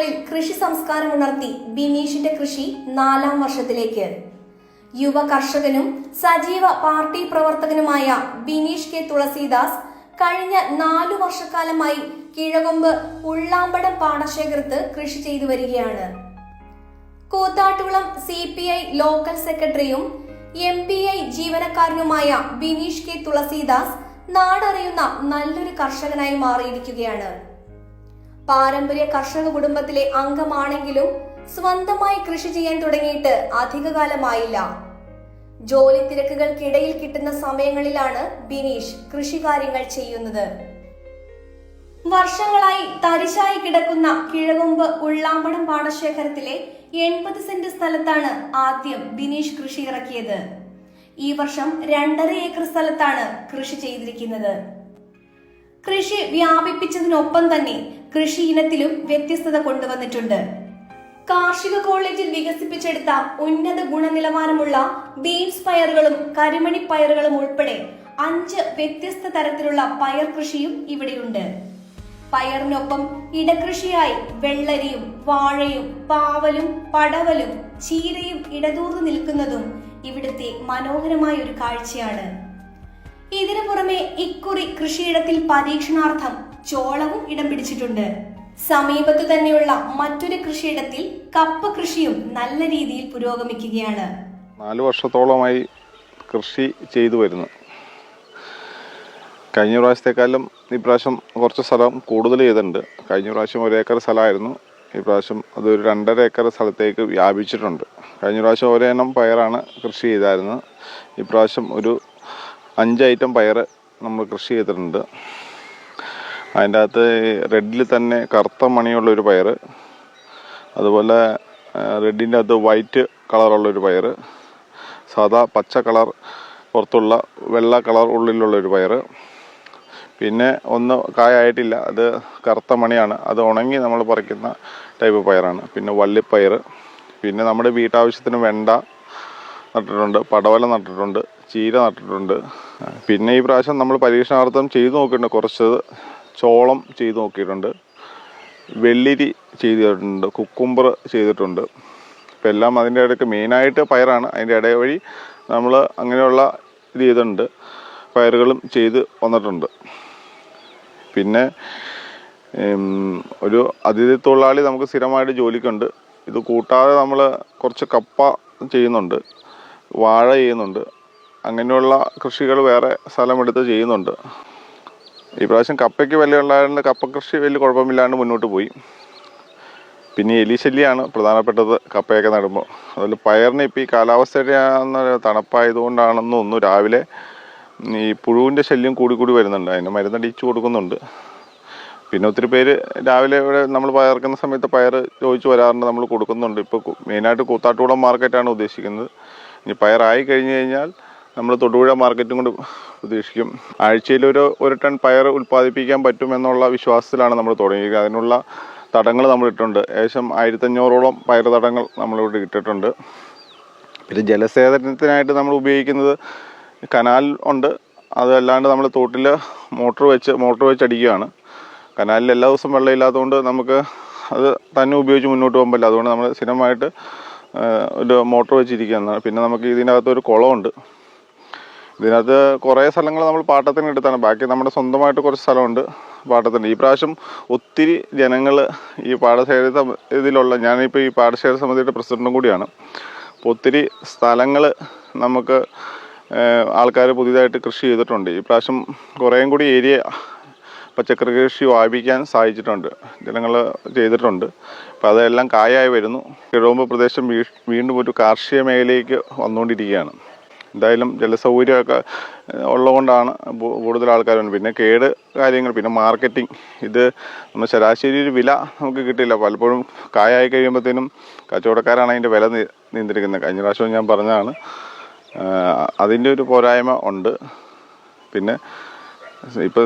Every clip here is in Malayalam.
ഗ്രാമങ്ങളിൽ കൃഷി സംസ്കാരം ഉണർത്തി ബിനീഷിന്റെ കൃഷി നാലാം വർഷത്തിലേക്ക്. യുവ കർഷകനും സജീവ പാർട്ടി പ്രവർത്തകനുമായ ബിനീഷ് കെ തുളസീദാസ് കഴിഞ്ഞ നാലു വർഷക്കാലമായി കിഴകൊമ്പ് ഉള്ളാമ്പടം പാടശേഖരത്ത് കൃഷി ചെയ്തു വരികയാണ്. Koothattukulam C P I local സെക്രട്ടറിയും എം പി ഐ ജീവനക്കാരനുമായ ബിനീഷ് കെ തുളസീദാസ് നാടറിയുന്ന നല്ലൊരു കർഷകനായി മാറിയിരിക്കുകയാണ്. പാരമ്പര്യ കർഷക കുടുംബത്തിലെ അംഗമാണെങ്കിലും സ്വന്തമായി കൃഷി ചെയ്യാൻ തുടങ്ങിയിട്ട് അധികകാലമായില്ല. ജോലി തിരക്കുകൾക്കിടയിൽ കിട്ടുന്ന സമയങ്ങളിലാണ് ബിനീഷ് കൃഷികാര്യങ്ങൾ ചെയ്യുന്നത്. വർഷങ്ങളായി തരിശായി കിടക്കുന്ന കിഴകൊമ്പ് ഉള്ളാമ്പടം പാടശേഖരത്തിലെ എൺപത് സെന്റ് സ്ഥലത്താണ് ആദ്യം ബിനീഷ് കൃഷി ഇറക്കിയത്. ഈ വർഷം രണ്ടര ഏക്കർ സ്ഥലത്താണ് കൃഷി ചെയ്തിരിക്കുന്നത്. കൃഷി വ്യാപിപ്പിച്ചതിനൊപ്പം തന്നെ കൃഷി ഇനത്തിലും വ്യത്യസ്തത കൊണ്ടുവന്നിട്ടുണ്ട്. കാർഷിക കോളേജിൽ വികസിപ്പിച്ചെടുത്ത ഉന്നത ഗുണനിലവാരമുള്ള ബീൻസ് പയറുകളും കരിമണി പയറുകളും ഉൾപ്പെടെ അഞ്ച് വ്യത്യസ്ത തരത്തിലുള്ള പയർ കൃഷിയും ഇവിടെയുണ്ട്. പയറിനൊപ്പം ഇടകൃഷിയായി വെള്ളരിയും വാഴയും പാവലും പടവലും ചീരയും ഇടതൂർന്നു നിൽക്കുന്നതും ഇവിടുത്തെ മനോഹരമായ ഒരു കാഴ്ചയാണ്. ഇതിനു പുറമെ ഇക്കുറി കൃഷിയിടത്തിൽ പരീക്ഷണാർത്ഥം ചോളവും ഇടം പിടിച്ചിട്ടുണ്ട്. സമീപത്തു തന്നെയുള്ള മറ്റൊരു കൃഷിയിടത്തിൽ കപ്പ കൃഷിയും നല്ല രീതിയിൽ പുരോഗമിക്കുകയാണ്. നാല് വർഷത്തോളമായി കൃഷി ചെയ്തു വരുന്നു. കഴിഞ്ഞ പ്രാവശ്യത്തെക്കാളും ഇപ്രാവശ്യം കുറച്ച് സ്ഥലം കൂടുതൽ ചെയ്തിട്ടുണ്ട്. കഴിഞ്ഞ പ്രാവശ്യം ഒരു ഏക്കർ സ്ഥലമായിരുന്നു. ഇപ്രാവശ്യം അതൊരു രണ്ടര ഏക്കർ സ്ഥലത്തേക്ക് വ്യാപിച്ചിട്ടുണ്ട്. കഴിഞ്ഞ പ്രാവശ്യം ഒരേ ഇനം പയറാണ് കൃഷി ചെയ്തായിരുന്നത്. ഇപ്രാവശ്യം ഒരു അഞ്ച് ഐറ്റം പയർ നമ്മൾ കൃഷി ചെയ്തിട്ടുണ്ട്. അതിന്റെ അകത്ത് റെഡിൽ തന്നെ കറുത്ത മണിയുള്ള ഒരു പയർ അതുപോലെ റെഡിന്റെ അകത്ത് വൈറ്റ് കളറുള്ളൊരു പയർ സാധാ പച്ച കളർ പുറത്തുള്ള വെള്ള കളർ ഉള്ളിലുള്ളൊരു പയർ പിന്നെ ഒന്ന് കായായിട്ടില്ല അത് കറുത്ത മണിയാണ്. അത് ഉണങ്ങി നമ്മൾ പറിക്കുന്ന ടൈപ്പ് പയറാണ്. പിന്നെ വള്ളിപ്പയർ പിന്നെ നമ്മുടെ വീട്ടാവശ്യത്തിന് വെണ്ട നട്ടിട്ടുണ്ട് പടവല നട്ടിട്ടുണ്ട് ചീര നട്ടിട്ടുണ്ട്. പിന്നെ ഈ പ്രാവശ്യം നമ്മൾ പരീക്ഷണാർത്ഥം ചെയ്തു നോക്കിയിട്ടുണ്ട് കുറച്ച് ചോളം ചെയ്ത് നോക്കിയിട്ടുണ്ട്. വെള്ളിരി ചെയ്തിട്ടുണ്ട് കുക്കുംബർ ചെയ്തിട്ടുണ്ട്. ഇപ്പം എല്ലാം അതിന്റെ ഇടയ്ക്ക് മെയിനായിട്ട് പയറാണ്. അതിന്റെ ഇടയ വഴി നമ്മൾ അങ്ങനെയുള്ള ഇത് ചെയ്തിട്ടുണ്ട്. പയറുകളും ചെയ്ത് വന്നിട്ടുണ്ട്. പിന്നെ ഒരു അതിഥി തൊഴിലാളി നമുക്ക് സ്ഥിരമായിട്ട് ജോലിക്കുണ്ട്. ഇത് കൂട്ടാതെ നമ്മൾ കുറച്ച് കപ്പ ചെയ്യുന്നുണ്ട് വാഴ ചെയ്യുന്നുണ്ട്. അങ്ങനെയുള്ള കൃഷികൾ വേറെ സ്ഥലമെടുത്ത് ചെയ്യുന്നുണ്ട്. ഈ പ്രാവശ്യം കപ്പയ്ക്ക് വില ഉള്ളതുകൊണ്ട് കപ്പ കൃഷി വലിയ കുഴപ്പമില്ലാണ്ട് മുന്നോട്ട് പോയി. പിന്നെ എലിശല്യാണ് പ്രധാനപ്പെട്ടത് കപ്പയൊക്കെ നടുമ്പോൾ. അതുപോലെ പയറിന് ഇപ്പോൾ ഈ കാലാവസ്ഥയുടെ തണുപ്പായതുകൊണ്ടാണെന്ന് ഒന്ന് രാവിലെ. ഈ പുഴുവിന്റെ ശല്യം കൂടി കൂടി വരുന്നുണ്ട്. അതിന് മരുന്നടിച്ചു കൊടുക്കുന്നുണ്ട്. പിന്നെ ഒത്തിരി പേര് രാവിലെ ഇവിടെ നമ്മൾ പയർക്കുന്ന സമയത്ത് പയർ ചോദിച്ചു വരാറുണ്ട്. നമ്മൾ കൊടുക്കുന്നുണ്ട്. ഇപ്പോൾ മെയിനായിട്ട് കൂത്താട്ടുകുളം മാർക്കറ്റാണ് ഉദ്ദേശിക്കുന്നത്. ഇനി പയറായി കഴിഞ്ഞ് കഴിഞ്ഞാൽ നമ്മൾ തൊടുപുഴ മാർക്കറ്റും കൊണ്ട് ഉദ്ദേശിക്കും ആഴ്ചയിൽ ഒരു ഒരു ടൺ പയർ ഉൽപ്പാദിപ്പിക്കാൻ പറ്റുമെന്നുള്ള വിശ്വാസത്തിലാണ് നമ്മൾ തുടങ്ങിയത് അതിനുള്ള തടങ്ങൾ നമ്മൾ ഇട്ടിട്ടുണ്ട്. ഏകദേശം ആയിരത്തഞ്ഞൂറോളം പയർ തടങ്ങൾ നമ്മളിവിടെ ഇട്ടിട്ടുണ്ട്. പിന്നെ ജലസേചനത്തിനായിട്ട് നമ്മൾ ഉപയോഗിക്കുന്നത് കനാൽ ഉണ്ട്. അതല്ലാണ്ട് നമ്മൾ തോട്ടിൽ മോട്ടർ വെച്ച് മോട്ടർ വെച്ച് അടിക്കുകയാണ്. കനാലിൽ എല്ലാ ദിവസവും വെള്ളം ഇല്ലാത്തതുകൊണ്ട് നമുക്ക് അത് തന്നെ ഉപയോഗിച്ച് മുന്നോട്ട് പറ്റില്ല. അതുകൊണ്ട് നമ്മൾ സ്ഥിരമായിട്ട് ഒരു മോട്ടർ വെച്ചിരിക്കുകയാണ്. പിന്നെ നമുക്ക് ഇതിനകത്ത് ഒരു കുളമുണ്ട് ഇതിനകത്ത് കുറേ സ്ഥലങ്ങൾ നമ്മൾ പാട്ടത്തിന് എടുത്താണ്. ബാക്കി നമ്മുടെ സ്വന്തമായിട്ട് കുറച്ച് സ്ഥലമുണ്ട് പാട്ടത്തിന്. ഈ പ്രാവശ്യം ഒത്തിരി ജനങ്ങൾ ഈ പാടശേഖര ഇതിലുള്ള ഞാനിപ്പോൾ ഈ പാടശേഖര സമിതിയുടെ പ്രസിഡന്റും കൂടിയാണ്. അപ്പോൾ ഒത്തിരി സ്ഥലങ്ങൾ നമുക്ക് ആൾക്കാർ പുതിയതായിട്ട് കൃഷി ചെയ്തിട്ടുണ്ട്. ഈ പ്രാവശ്യം കുറേയും കൂടി ഏരിയ പച്ചക്കറി കൃഷി വായിപ്പിക്കാൻ സഹായിച്ചിട്ടുണ്ട് ജനങ്ങൾ ചെയ്തിട്ടുണ്ട്. അപ്പോൾ അതെല്ലാം കായായി വരുന്നു. കിഴവുമ്പ് പ്രദേശം വീണ്ടും ഒരു കാർഷിക മേഖലയിലേക്ക് വന്നുകൊണ്ടിരിക്കുകയാണ്. എന്തായാലും ജലസൗകര്യമൊക്കെ ഉള്ളതുകൊണ്ടാണ് കൂടുതൽ ആൾക്കാർ പിന്നെ കേട് കാര്യങ്ങൾ പിന്നെ മാർക്കറ്റിംഗ്. ഇത് നമ്മൾ ശരാശരി ഒരു വില നമുക്ക് കിട്ടില്ല പലപ്പോഴും കായായി കഴിയുമ്പോഴത്തേനും കച്ചവടക്കാരാണ് അതിന്റെ വില നിയന്ത്രിക്കുന്നത്. കഴിഞ്ഞ പ്രാവശ്യം ഞാൻ പറഞ്ഞതാണ്. അതിന്റെ ഒരു പോരായ്മ ഉണ്ട്. പിന്നെ ഇപ്പോൾ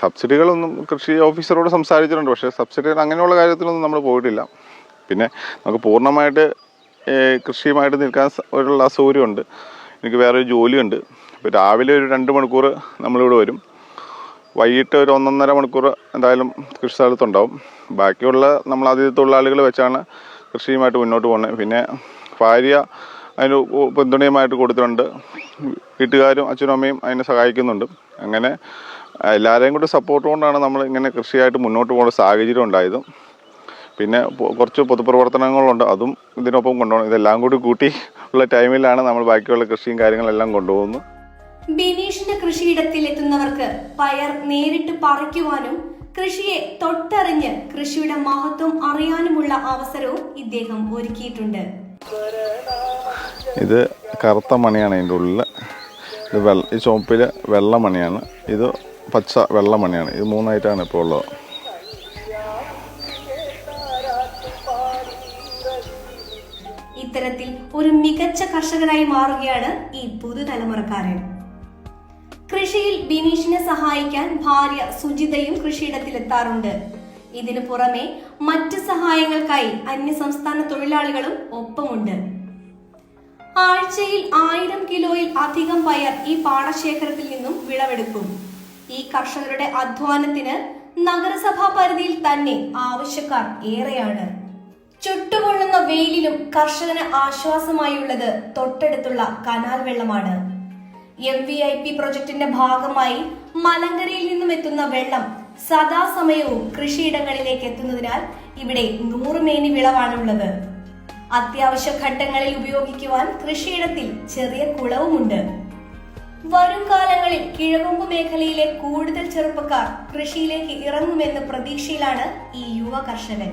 സബ്സിഡികളൊന്നും കൃഷി ഓഫീസറോട് സംസാരിച്ചിട്ടുണ്ട്. പക്ഷേ സബ്സിഡികൾ അങ്ങനെയുള്ള കാര്യത്തിലൊന്നും നമ്മൾ പോയിട്ടില്ല. പിന്നെ നമുക്ക് പൂർണമായിട്ട് കൃഷിയുമായിട്ട് നിൽക്കാൻ ഉള്ള അസൗകര്യമുണ്ട് എനിക്ക് വേറൊരു ജോലിയുണ്ട്. ഇപ്പോൾ രാവിലെ ഒരു രണ്ട് മണിക്കൂർ നമ്മളിവിടെ വരും. വൈകിട്ട് ഒരു ഒന്നൊന്നര മണിക്കൂർ എന്തായാലും കൃഷി സ്ഥലത്തുണ്ടാവും ബാക്കിയുള്ള നമ്മൾ അതിഥി തൊഴിലാളികൾ വെച്ചാണ് കൃഷിയുമായിട്ട് മുന്നോട്ട് പോകുന്നത് പിന്നെ ഭാര്യ അതിന് പിന്തുണയുമായിട്ട് കൊടുത്തിട്ടുണ്ട്. വീട്ടുകാരും അച്ഛനും അമ്മയും അതിനെ സഹായിക്കുന്നുണ്ട്. അങ്ങനെ എല്ലാവരെയും കൂടി സപ്പോർട്ട് കൊണ്ടാണ് നമ്മൾ ഇങ്ങനെ കൃഷിയായിട്ട് മുന്നോട്ട് പോകുന്ന സാഹചര്യം ഉണ്ടായത്. പിന്നെ കുറച്ച് പൊതുപ്രവർത്തനങ്ങളുണ്ട്. അതും ഇതിനൊപ്പം കൊണ്ടുപോകണം. ഇതെല്ലാം കൂടി കൂട്ടി ഉള്ള ടൈമിലാണ് നമ്മൾ ബാക്കിയുള്ള കൃഷിയും കാര്യങ്ങളെല്ലാം കൊണ്ടുപോകുന്നത് ബിനീഷിന്റെ കൃഷിയിടത്തിൽ എത്തുന്നവർക്ക് പയർ നേരിട്ട് പറിക്കുവാനും കൃഷിയെ തൊട്ടറിഞ്ഞ് കൃഷിയുടെ മഹത്വം അറിയാനുമുള്ള അവസരവും ഇദ്ദേഹം ഒരുക്കിയിട്ടുണ്ട്. ഇത് കറുത്ത മണിയാണ് അതിന്റെ ഉള്ളിൽ ഇത് വെള്ള ഈ ചുവപ്പിൽ വെള്ള മണിയാണ്. ഇത് പച്ച വെള്ള മണിയാണ്. ഇത് മൂന്നായിട്ടാണ് ഇപ്പോൾ ഉള്ളത്. ഇത്തരത്തിൽ ഒരു മികച്ച കർഷകനായി മാറുകയാണ് ഈ പുതുതലമുറക്കാരൻ. കൃഷിയിൽ ബിനീഷിനെ സഹായിക്കാൻ ഭാര്യ സുജിതയും കൃഷിയിടത്തിലെത്താറുണ്ട്. ഇതിനു പുറമെ മറ്റ് സഹായങ്ങൾക്കായി അന്യസംസ്ഥാന തൊഴിലാളികളും ഒപ്പമുണ്ട്. ആഴ്ചയിൽ ആയിരം കിലോയിൽ അധികം പയർ ഈ പാടശേഖരത്തിൽ നിന്നും വിളവെടുക്കും. ഈ കർഷകരുടെ അധ്വാനത്തിന് നഗരസഭാ പരിധിയിൽ തന്നെ ആവശ്യക്കാർ ഏറെയാണ്. ചുട്ടുപൊള്ളുന്ന വെയിലിലും കർഷകന് ആശ്വാസമായുള്ളത് തൊട്ടടുത്തുള്ള കനാൽ വെള്ളമാണ്. എം വി ഐ പി പ്രൊജക്ടിന്റെ ഭാഗമായി മലങ്കരയിൽ നിന്നും എത്തുന്ന വെള്ളം സദാസമയവും കൃഷിയിടങ്ങളിലേക്ക് എത്തുന്നതിനാൽ ഇവിടെ നൂറുമേനി വിളവാണുള്ളത്. അത്യാവശ്യ ഘട്ടങ്ങളിൽ ഉപയോഗിക്കുവാൻ കൃഷിയിടത്തിൽ ചെറിയ കുളവുമുണ്ട്. വരും കാലങ്ങളിൽ കിഴകൊമ്പ് മേഖലയിലെ കൂടുതൽ ചെറുപ്പക്കാർ കൃഷിയിലേക്ക് ഇറങ്ങുമെന്ന പ്രതീക്ഷയിലാണ് ഈ യുവ കർഷകൻ.